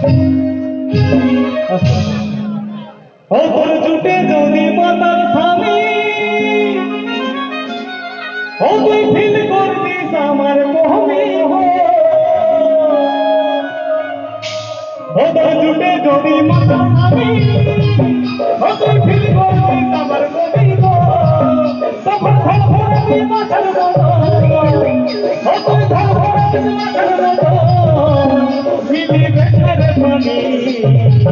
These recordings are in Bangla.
ও জুটে যদি মাতার স্বামী ও তুই ফিল করতিস আমার কহমি ও জুটে যদি মাতার স্বামী ও তুই ফিল করতিস আমার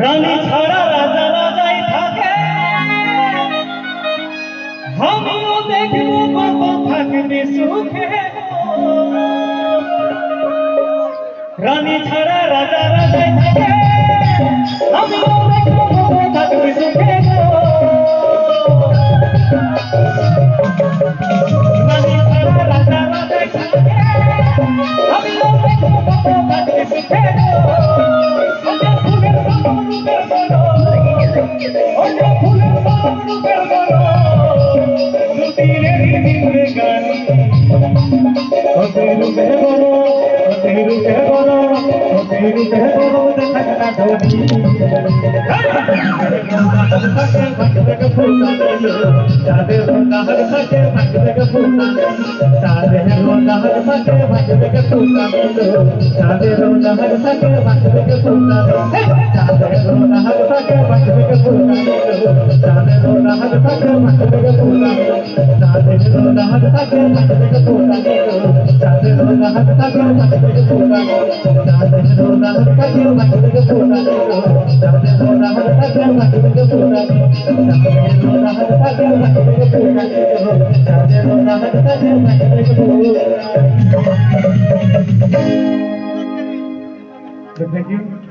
রানী ছাড়া রানী ছাড়া রাজা রাজাই থাকে। আমি থাকবি সুখে রানী ছাড়া রাজা রাজাই থাকে। আমি ফুলের সব রূপের বলো ফুলের সব রূপের বলো देवी कह देवो दंडका धोनी सारे होता हर सके भगवग पूता सारे होता हर सके भगवग पूता सारे होता हर सके भगवग पूता सारे होता हर सके भगवग पूता सारे होता हर सके भगवग पूता सारे होता हर सके भगवग पूता सारे होता हर सके भगवग पूता Thank you.